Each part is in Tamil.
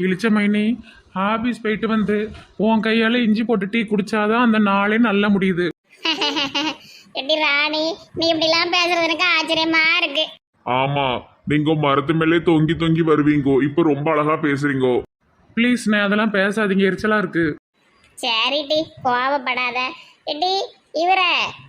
இளிச்ச மைனி ஆபீஸ் போயிட்டு வந்து உன் கையால இஞ்சி போட்டு டீ குடிச்சாதான் அந்த நாளே நல்லா முடியுது. எட்டி ராணி? நீ இப்படிலாம் பேசுறது எனக்கு ஆச்சரியமா இருக்கு. ஆமா நீங்க மரத்து மேலே தொங்கி தொங்கி வருவீங்கோ. இப்ப ரொம்ப அழகா பேசுறீங்கோ. ப்ளீஸ் நான் அதெல்லாம் பேசாதீங்க. எரிச்சலா இருக்கு. சரிட்டி கோவப்படாத. எட்டி இவர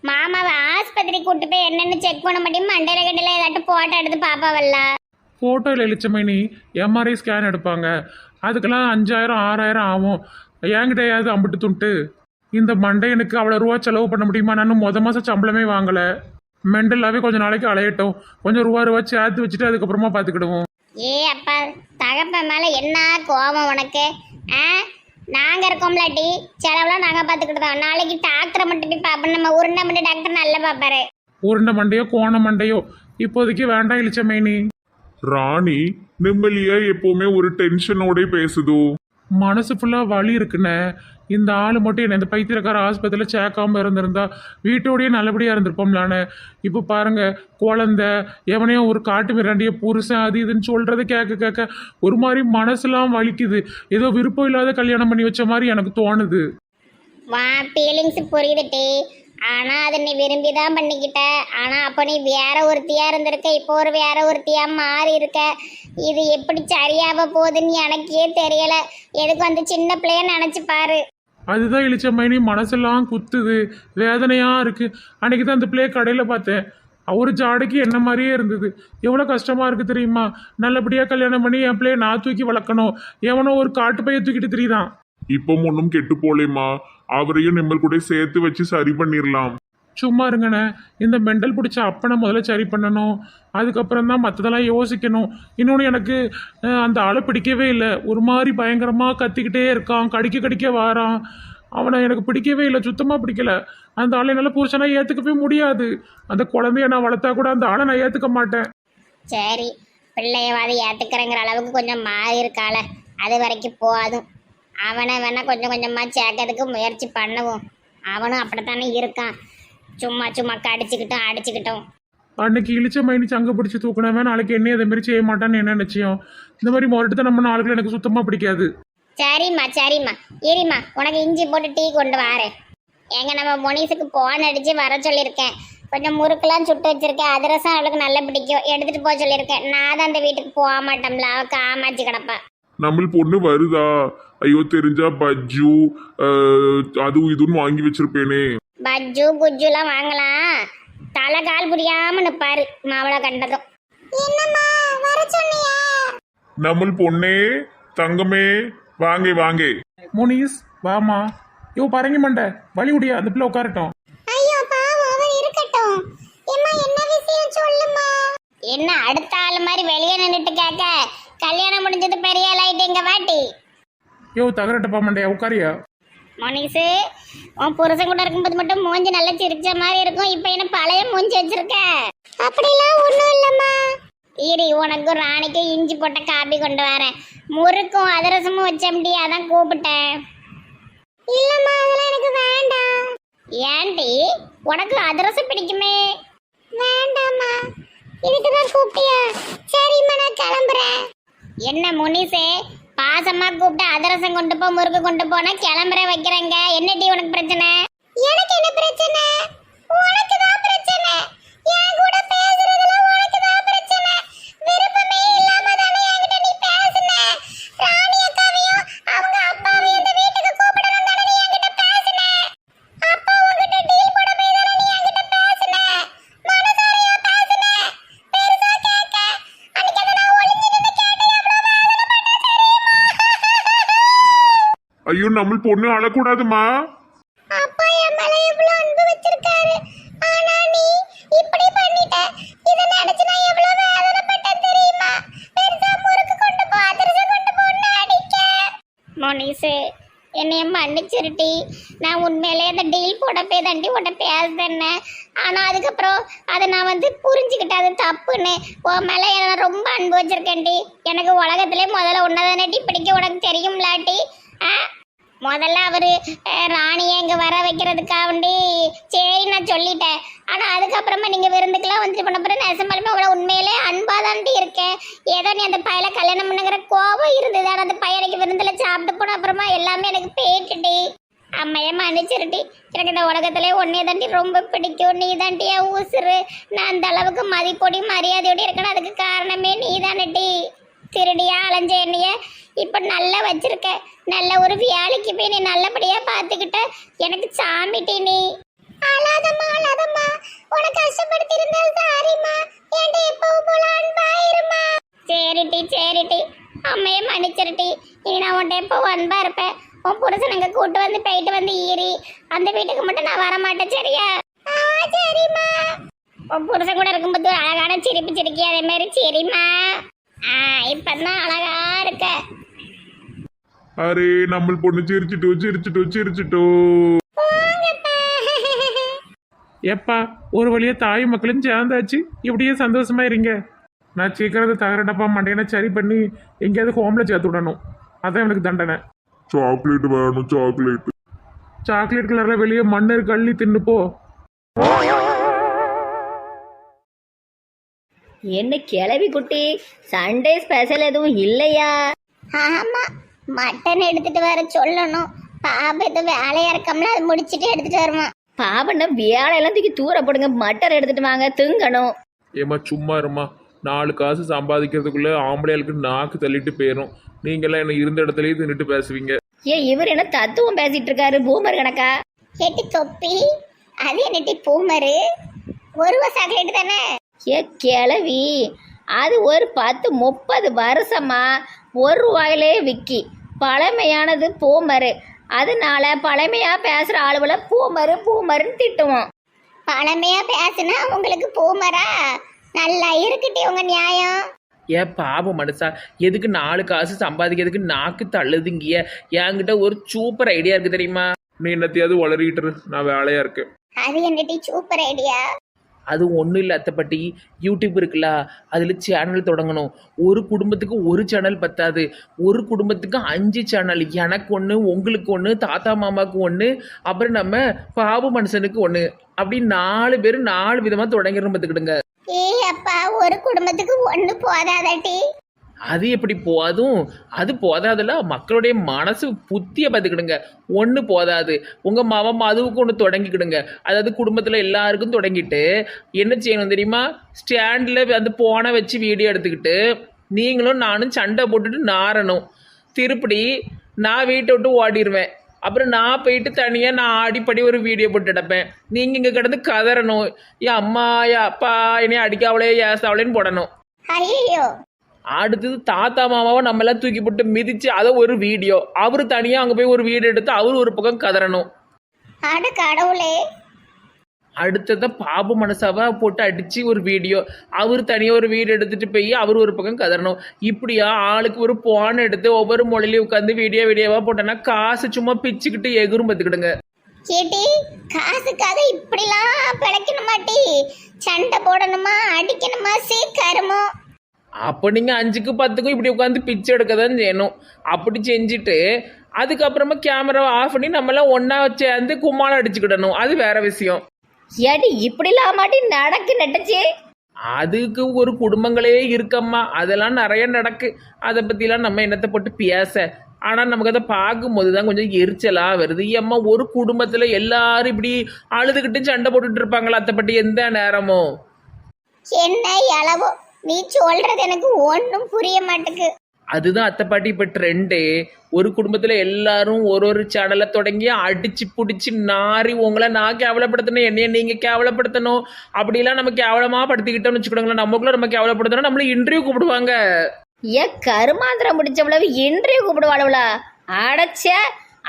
மாமாவை ஆஸ்பத்திரி கூட்டு போய் என்னன்னு செக் பண்ண முடியும்? மண்டையில கண்டையில ஏதாட்டும் போட்டோ எடுத்து பாப்பாவல்ல? ஃபோட்டோவில் இளிச்ச மைனி எம்ஆர்ஐ ஸ்கேன் எடுப்பாங்க. அதுக்கெல்லாம் அஞ்சாயிரம் ஆறாயிரம் ஆகும். என்கிட்டயாவது அம்பிட்டு துண்டு. இந்த மண்டையனுக்கு அவ்வளோ ரூபா செலவு பண்ண முடியுமா? நான் மொத மாதம் சம்பளமே வாங்கலை. மெண்டலாகவே கொஞ்சம் நாளைக்கு அலையட்டும். கொஞ்சம் ரூபா ரூபா சேர்த்து வச்சுட்டு அதுக்கப்புறமா பார்த்துக்கிடுவோம் ஏ அப்பா தகப்பன் மேல என்ன கோபம் உனக்கு? ஆ? நாங்க இருக்கோம்லாட்டி. செலவுலாம் நாங்க பாத்துக்கிட்டோம் நாளைக்கு டாக்டரை மட்டும் போய் பார்ப்போம் நம்ம உருண்டை மட்டும் டாக்டர் நல்லா பாப்பாரு. உருண்டை மண்டையோ கோண மண்டையோ. இப்போதைக்கு வேண்டாம் இளிச்ச மைனி ராணி நிம்மலியா எப்பவுமே ஒரு டென்ஷனோட பேசுதோ. மனசு ஃபுல்லாக வலி இருக்குண்ணே. இந்த ஆள் மட்டும் என்ன இந்த பைத்தியக்கார ஆஸ்பத்திரியில் சேர்க்காம இருந்திருந்தா வீட்டோடயே நல்லபடியாக இருந்திருப்போம்லானே இப்போ பாருங்க குழந்த எவனையோ ஒரு காட்டு மிராண்டிய புருஷன் அது இதுன்னு சொல்கிறத கேட்க கேட்க ஒரு மாதிரி மனசுலாம் வலிக்குது. ஏதோ விருப்பம் இல்லாத கல்யாணம் பண்ணி வச்ச மாதிரி எனக்கு தோணுது. வா ஃபீலிங்ஸ் புரியுதுட்டி ஆனா அதை நீ விரும்பி தான் பண்ணிக்கிட்ட. ஆனா அப்போ நீ வேற ஒருத்தியா இருந்திருக்க. இப்போ ஒரு வேற ஒருத்தியா மாறி இருக்க. இது எப்படி சரியாக போகுதுன்னு எனக்கே தெரியல. எதுக்கு வந்து சின்ன பிள்ளைய நினைச்சு பாரு. அதுதான் இழிச்ச மனசெல்லாம் குத்துது. வேதனையாக இருக்குது அன்னைக்கு தான் அந்த பிள்ளைய கடையில் பார்த்தேன். ஒரு ஜாடைக்கு என்ன மாதிரியே இருந்தது. எவ்வளோ கஷ்டமாக இருக்குது தெரியுமா? நல்லபடியாக கல்யாணம் பண்ணி என் பிள்ளைய நான் தூக்கி வளர்க்கணும். எவனோ ஒரு காட்டு பைய தூக்கிட்டு தெரியுதான். இப்போ ஒன்றும் கெட்டு போலேம்மா அவரையும் நிம்மல் கூட சேர்த்து வச்சு சரி பண்ணிடலாம் சும்மா இருங்கண்ணே. இந்த மெண்டல் பிடிச்ச அப்பனை முதல்ல சரி பண்ணணும். அதுக்கப்புறம் தான் மற்றதெல்லாம் யோசிக்கணும். இன்னொன்று எனக்கு அஹ், அந்த ஆளை பிடிக்கவே இல்லை. ஒரு மாதிரி பயங்கரமாக கத்திக்கிட்டே இருக்கான். கடிக்க கடிக்க வாரான். அவனை எனக்கு பிடிக்கவே இல்லை. சுத்தமாக பிடிக்கல. அந்த ஆளை என்னால் புருஷனா ஏற்றுக்கவே முடியாது. அந்த குழந்தைய நான் வளர்த்தா கூட அந்த ஆளை நான் ஏற்றுக்க மாட்டேன். சரி பிள்ளையவாது ஏத்துக்கிறேங்கிற அளவுக்கு கொஞ்சம் மாறி இருக்காள அது வரைக்கும் போதும் அவனை வேணா கொஞ்சம் கொஞ்சமா சேர்க்கறதுக்கு முயற்சி பண்ணுவோம். அவனும் அப்படித்தானே இருக்கான். சும்மா சும்மா கடிச்சுக்கிட்டும் அடிச்சுக்கிட்டும். அன்னைக்கு இழிச்ச மைனி சங்க பிடிச்சி தூக்கினவன் நாளைக்கு என்ன அதே மாதிரி செய்ய மாட்டான்னு என்ன நிச்சயம்? இந்த மாதிரி முரட்டு நம்ம ஆளுகள் எனக்கு சுத்தமாக பிடிக்காது. சரிம்மா சரிம்மா. இரும்மா உனக்கு இஞ்சி போட்டு டீ கொண்டு வரேன். எங்க நம்ம மொனிஸுக்கு போன் அடிச்சு வர சொல்லியிருக்கேன். கொஞ்சம் முறுக்கெல்லாம் சுட்டு வச்சிருக்கேன். அதிரசம் அவளுக்கு நல்லா பிடிக்கும். எடுத்துட்டு போக சொல்லியிருக்கேன். நான் தான் அந்த வீட்டுக்கு போக மாட்டோம்ல அவ காமாச்சு கிடப்பா. நம்ம பொண்ணு வருதா? ஐயோ தெரிஞ்சா பஜ்ஜு அதுவும் இதுன்னு வாங்கி வச்சிருப்பேனே. பஜ்ஜு குஜ்ஜுலாம் வாங்கலாம். தலை கால் புரியாம நிப்பாரு மாவளை கண்டதும். என்னம்மா வர சொன்னியா. நம்ம பொண்ணே தங்கமே வாங்கே வாங்கே. முனிஸ் வாமா. யோ பரங்கி மண்டை வழி விடியா அந்த பிள்ளை உட்காரட்டும். ஐயோ பாவம் அவர் இருக்கட்டும். என்ன விஷயம் சொல்லுமா என்ன அடுத்த ஆள் மாதிரி வெளியே நின்னுட்டு கேட்க? கல்யாணம் முடிஞ்சது பெரிய ஆள் ஆயிட்டீங்க வாட்டி யோ தகரட்டப்பா மண்டையா உட்காரியா? மோனிஸு உன் புருஷன் கூட இருக்கும்போது மட்டும் மூஞ்சி நல்லா சிரிச்ச மாதிரி இருக்கும். இப்போ என்ன பழைய மூஞ்சி வச்சிருக்க? அப்படிலாம் ஒன்றும் இல்லைம்மா. இரு உனக்கும் ராணிக்கும் இஞ்சி போட்ட காபி கொண்டு வரேன். முறுக்கும் அதிரசமும் வச்சம்டி அதான் கூப்பிட்டேன். இல்லம்மா அதெல்லாம் எனக்கு வேண்டாம். ஏன்டி உனக்கு அதிரசம் பிடிக்குமே? வேண்டாம்மா. இதுக்கு தான் கூப்பிட்டியா? சரிம்மா நான் கிளம்புறேன். என்ன முனிசே பாசமா கூப்பிட்டு அதிரசம் கொண்டு போ முறுக்கு கொண்டு போனா கிளம்புற வைக்கிறேங்க. என்னடி உனக்கு பிரச்சனை? எனக்கு என்ன பிரச்சனை? உனக்கு தான் பிரச்சனை என் கூட பேசுறதுல உனக்கு தான் பிரச்சனை விருப்பமே இல்லாம தானே என்கிட்ட நீ பேசுன ராணி அக்காவையும் அவங்க அப்பாவையும் இந்த வீட்டுக்கு கூப்பிடணும் தானே நீ என்கிட்ட பேசுன அப்பா உன்கிட்ட டீல் போட போய் தானே நீ என்கிட்ட பேசுன மனசாரியா பேசுன பெருசா கேட்க அன்னைக்கு அதை நான் ஒளிஞ்சு நின்னு கேட்டேன் எவ்வளவு ஐயோ நம்ம பொண்ணு அழக்கூடாதுமா? அப்பா என் மேல எவ்வளவு அன்பு வச்சிருக்காரு. ஆனா நீ இப்படி பண்ணிட்ட. இத நினைச்சு நான் எவ்வளவு வேதனைப்பட்டேன் தெரியுமா? பெருசா முறுக்கு கொண்டு போ அதிரசம் கொண்டு போன்னு அடிக்க. மோனிசு என்னைய மன்னிச்சிருட்டி நான் உண்மையிலே அந்த டீல் போட போய் தாண்டி உன்னை பேசுனேன் ஆனால் அதுக்கப்புறம் அதை நான் வந்து புரிஞ்சுக்கிட்டேன் அது தப்புன்னு. உன் மேலே நான் ரொம்ப அன்பு வச்சிருக்கேன்டி. எனக்கு உலகத்திலே முதல்ல உன்னதானடி பிடிக்க உனக்கு தெரியும்லாட்டி. ஆ? முதல்ல அவரு ராணியை இங்க வர வைக்கிறதுக்காண்டி சரி நான் சொல்லிட்டேன். ஆனா அதுக்கப்புறமா நீங்க விருந்துக்கெல்லாம் வந்துட்டு பண்ண பிறகு நெசமாலுமே அவ்வளவு உண்மையிலே அன்பா தாண்டி இருக்கேன். ஏதோ நீ அந்த பையல கல்யாணம் பண்ணுங்கிற கோபம் இருந்தது. ஆனால் அந்த பையனுக்கு விருந்துல சாப்பிட்டு போன அப்புறமா எல்லாமே எனக்கு போயிட்டுடி அம்மைய மன்னிச்சிருட்டி. எனக்கு இந்த உலகத்திலே ஒன்னே தாண்டி ரொம்ப பிடிக்கும். நீ தாண்டி ஊசுரு நான் அந்த அளவுக்கு மதிப்போடி மரியாதையோடு இருக்கணும். அதுக்கு காரணமே நீ தானட்டி திருடியா அலைஞ்ச என்னைய இப்போ நல்லா வச்சிருக்க. நல்ல ஒரு வியாழிக்கு போய் நீ நல்லபடியா பாத்துக்கிட்ட. எனக்கு சாமிட்டி நீ. அழாதம்மா அழாதம்மா. உனக்கு கஷ்டப்படுத்தி இருந்தால் சாரிம்மா. என்கிட்ட எப்பவும் போல அன்பா இருமா? சரிட்டி சரிட்டி அம்மையை மன்னிச்சிருட்டி இனி நான் உன்ட்ட எப்போ அன்பா இருப்பேன். உன் புருஷன் கூட்டு வந்து போயிட்டு வந்து ஈரி. அந்த வீட்டுக்கு மட்டும் நான் வர மாட்டேன் சரியா? ஆ சரிம்மா. உன் புருஷன் கூட இருக்கும்போது ஒரு அழகான சிரிப்பு சிரிக்கி அதே மாதிரி சரிம்மா. ஆ இப்பதான் அழகா இருக்க? அரே நம்ம பொண்ணு சிரிச்சிட்டோ சிரிச்சிட்டோ சிரிச்சிட்டோ. எப்பா ஒரு வழியா தாய் மக்களும் சேர்ந்தாச்சு. இப்படியே சந்தோஷமா இருங்க. நான் சீக்கிரத்தை தகரடப்பா மண்டையனை சரி பண்ணி எங்கேயாவது ஹோம்ல சேர்த்து விடணும். அதான் எனக்கு தண்டனை. சாக்லேட் வேணும் சாக்லேட் சாக்லேட் கலர்ல வெளியே மண்ணர் கள்ளி தின்னு என்ன கிளவி குட்டி? சண்டே ஸ்பெஷல் எதுவும் இல்லையா? ஆமா மட்டன் எடுத்துட்டு வர சொல்லணும். பாபா ஏதோ வேலையா இருக்கம்ல அது முடிச்சிட்டு எடுத்துட்டு வருமா பாபண்ண வேலையெல்லாம் தூக்கி தூர போடுங்க. மட்டர் எடுத்துட்டு வாங்க திங்கணும். ஏம்மா சும்மா இருமா நாலு காசு சம்பாதிக்கிறதுக்குள்ள ஆம்பளைகளுக்கு நாக்கு தள்ளிட்டு போயிடும் நீங்கெல்லாம் என்ன இருந்த இடத்துலயே தின்னுட்டு பேசுவீங்க. ஏன் இவர் என்ன தத்துவம் பேசிட்டு இருக்காரு? பூமர் கணக்கா? எட்டி தொப்பி அது என்னட்டி பூமரு? ஒரு சாக்லேட் தானே? ஏ கிளவி. அது ஒரு பத்து முப்பது வருஷமா? ஒரு ரூபாயிலே விக்கி. பழமையானது பூமரு. அதனால பழமையா பேசுற ஆளுகளை பூமரு பூமருன்னு திட்டுவோம். பழமையா பேசுனா உங்களுக்கு பூமரா? நல்லா இருக்கட்டி உங்க நியாயம். ஏன் பாவம் மனுஷா எதுக்கு நாலு காசு சம்பாதிக்கிறதுக்கு நாக்கு தள்ளுதுங்கிய? என்கிட்ட ஒரு சூப்பர் ஐடியா இருக்கு தெரியுமா? நீ என்னத்தையாவது வளரிட்டு இரு, நான் வேலையா இருக்கேன். அது என்னட்டி சூப்பர் ஐடியா? அது ஒன்றும் இல்லை அத்தைப்பட்டி யூடியூப் இருக்குல்ல அதில் சேனல் தொடங்கணும். ஒரு குடும்பத்துக்கு ஒரு சேனல் பத்தாது. ஒரு குடும்பத்துக்கு அஞ்சு சேனல் எனக்கு ஒன்று உங்களுக்கு ஒன்று தாத்தா மாமாவுக்கு ஒன்று அப்புறம் நம்ம பாபு மனுஷனுக்கு ஒன்று அப்படி நாலு பேரும் நாலு விதமாக தொடங்கிடணும் பார்த்துக்கிடுங்க ஏ அப்பா ஒரு குடும்பத்துக்கு ஒன்று போதாதாட்டி அது எப்படி போதும் அது போதாதுல மக்களுடைய மனசு புத்தியை பார்த்துக்கிடுங்க. ஒன்று போதாது. உங்கள் மாமா மதுவுக்கு ஒன்று தொடங்கிக்கிடுங்க. அதாவது குடும்பத்தில் எல்லாருக்கும் தொடங்கிட்டு என்ன செய்யணும் தெரியுமா? ஸ்டாண்டில் அந்த போனை வச்சு வீடியோ எடுத்துக்கிட்டு நீங்களும் நானும் சண்டை போட்டுட்டு நாரணும் திருப்படி நான் வீட்டை விட்டு ஓடிடுவேன் அப்புறம் நான் போயிட்டு தனியாக நான் ஆடிப்படி ஒரு வீடியோ போட்டு எடுப்பேன் நீங்கள் இங்கே கிடந்து கதறணும். என் அம்மா என் அப்பா என்னைய அடிக்காவளே ஏசாவளேன்னு போடணும். ஐயோ அடுத்தது தாத்தா மாமாவை நம்ம எல்லாம் தூக்கி போட்டு மிதிச்சு அதை ஒரு வீடியோ. அவர் தனியாக அங்கே போய் ஒரு வீடியோ எடுத்து அவர் ஒரு பக்கம் கதறணும். அட கடவுளே. அடுத்ததை பாபு மனசாவை போட்டு அடித்து ஒரு வீடியோ. அவர் தனியாக ஒரு வீடியோ எடுத்துட்டு போய் அவர் ஒரு பக்கம் கதறணும். இப்படியா ஆளுக்கு ஒரு போன் எடுத்து ஒவ்வொரு மொழிலையும் உட்காந்து வீடியோ வீடியோவாக போட்டோன்னா காசு சும்மா பிச்சுக்கிட்டு எகுரும் பார்த்துக்கிடுங்க. கேட்டி காசுக்காக இப்படிலாம் பிழைக்கணுமாட்டி? சண்டை போடணுமா? அடிக்கணுமா? சீக்கிரமோ? அப்போ நீங்கள் அஞ்சுக்கு பத்துக்கும் இப்படி உட்காந்து பிச்சை எடுக்க தான் செய்யணும். அப்படி செஞ்சுட்டு அதுக்கப்புறமா கேமராவை ஆஃப் பண்ணி நம்மளாம் ஒன்றா சேர்ந்து கும்மாளம் அடிச்சுக்கிடணும். அது வேற விஷயம். ஏடி இப்படிலாம் மாட்டி நடக்கு நட்டுச்சு. அதுக்கு ஒரு குடும்பங்களே இருக்கம்மா. அதெல்லாம் நிறைய நடக்கு. அதை பற்றிலாம் நம்ம என்னத்தை போட்டு பேச. ஆனால் நமக்கு அதை பார்க்கும்போது தான் கொஞ்சம் எரிச்சலாக வருது. ஏம்மா ஒரு குடும்பத்தில் எல்லாரும் இப்படி அழுதுகிட்டு சண்டை போட்டுட்டு இருப்பாங்களா அதை பற்றி எந்த நேரமும்? என்ன அளவோ நீ சொல்றது எனக்கு ஒன்றும் புரிய மாட்டேங்குது. அதுதான் அத்தை பாட்டி இப்போ ட்ரெண்டு ஒரு குடும்பத்தில் எல்லாரும் ஒரு ஒரு சேனலை தொடங்கி அடிச்சு பிடிச்சி நாரி உங்களை நான் கேவலப்படுத்தணும் என்னைய நீங்கள் கேவலப்படுத்தணும். அப்படிலாம் நம்ம கேவலமாக படுத்திக்கிட்டோம்னு வச்சுக்கோங்களேன். நமக்குள்ள நம்ம கேவலப்படுத்தணும் நம்மள இன்டர்வியூ கூப்பிடுவாங்க. ஏ கருமாந்திரம் முடிச்சவளவு இன்றைய கூப்பிடுவாளவளா? அடைச்ச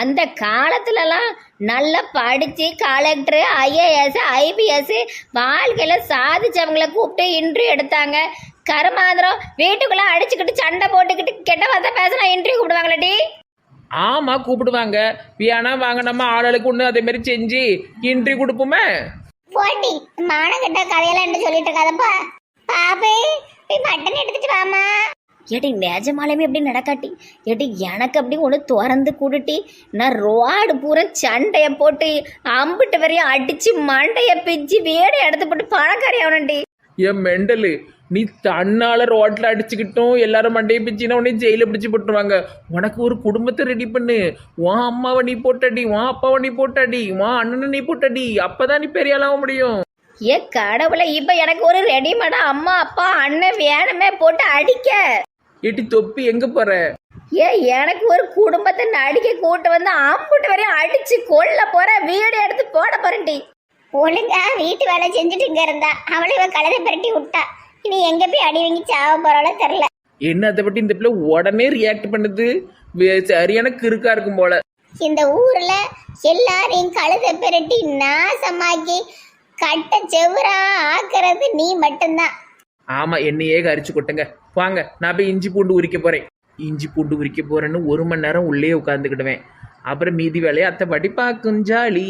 அந்த காலத்துலலாம் நல்லா படித்து கலெக்டர் ஐஏஎஸ் ஐபிஎஸ் வாழ்க்கையில் சாதிச்சவங்கள கூப்பிட்டு இன்டர்வியூ எடுத்தாங்க. கருமாந்திரம் வீட்டுக்குள்ளே அடிச்சுக்கிட்டு சண்டை போட்டுக்கிட்டு கெட்ட வார்த்தை பேசினா இன்டர்வியூ கூப்பிடுவாங்களாடி ஆமாம் கூப்பிடுவாங்க. வேணா வாங்க நம்ம ஆளுக்கு ஒன்று அதே மாதிரி செஞ்சு இன்டர்வியூ கொடுப்போமே. போட்டி. மானங்கிட்ட கதையெல்லாம் என்ன சொல்லிட்டு இருக்காதப்பா பாபு போய் மட்டன் எடுத்துட்டு வாமா ஏடி நிஜமாலுமே எப்படி நடக்காட்டி. ஏடி எனக்கு அப்படி ஒன்று திறந்து கூடுட்டி. நான் ரோடு பூரா சண்டையை போட்டு அம்பிட்டு வரையும் அடித்து மண்டையை பிச்சு வேடை எடுத்து போட்டு பழக்காரி அவனண்டி என் மெண்டலு நீ தன்னால ரோட்ல அடிச்சுக்கிட்டும் எல்லாரும் மண்டையை பிச்சுனா உடனே ஜெயில பிடிச்சு போட்டுருவாங்க. உனக்கு ஒரு குடும்பத்தை ரெடி பண்ணு. உன் அம்மாவை நீ போட்டடி உன் அப்பாவை நீ போட்டடி உன் அண்ணனை நீ போட்டடி. அப்பதான் நீ பெரிய ஆளாக முடியும். ஏ கடவுளை இப்ப எனக்கு ஒரு ரெடிமேடா அம்மா அப்பா அண்ணன் வேணுமே போட்டு அடிக்க. எட்டி தொப்பி எங்க போற? ஏ எனக்கு ஒரு குடும்பத்தை நடிக்க கூட்டு வந்து அம்புட்டு வரையும் அடிச்சு கொல்ல போற வீடு எடுத்து போட போறேன்டி. ஒழுங்கா வீட்டு வேலை செஞ்சுட்டு இங்க இருந்தா. அவளை இவ கழுதை பிரட்டி விட்டா. இனி எங்க போய் அடி வாங்கி சாவ போறாளோ தெரியல. என்ன அதை பற்றி இந்த பிள்ளை உடனே ரியாக்ட் பண்ணுது? வே- சரியான கிறுக்கா இருக்கும் போல. இந்த ஊர்ல எல்லாரையும் கழுதை பிரட்டி நாசமாக்கி கட்ட செவுரா ஆக்குறது நீ மட்டும்தான். ஆமா என்னையே கரிச்சு கொட்டுங்க. வாங்க நான் போய் இஞ்சி பூண்டு உரிக்க போகிறேன் இஞ்சி பூண்டு உரிக்க போகிறேன்னு ஒரு மணி நேரம் உள்ளே உட்காந்துக்கிடுவேன் அப்புறம் மீதி வேலையை அத்தை பாட்டி பார்க்கும் ஜாலி.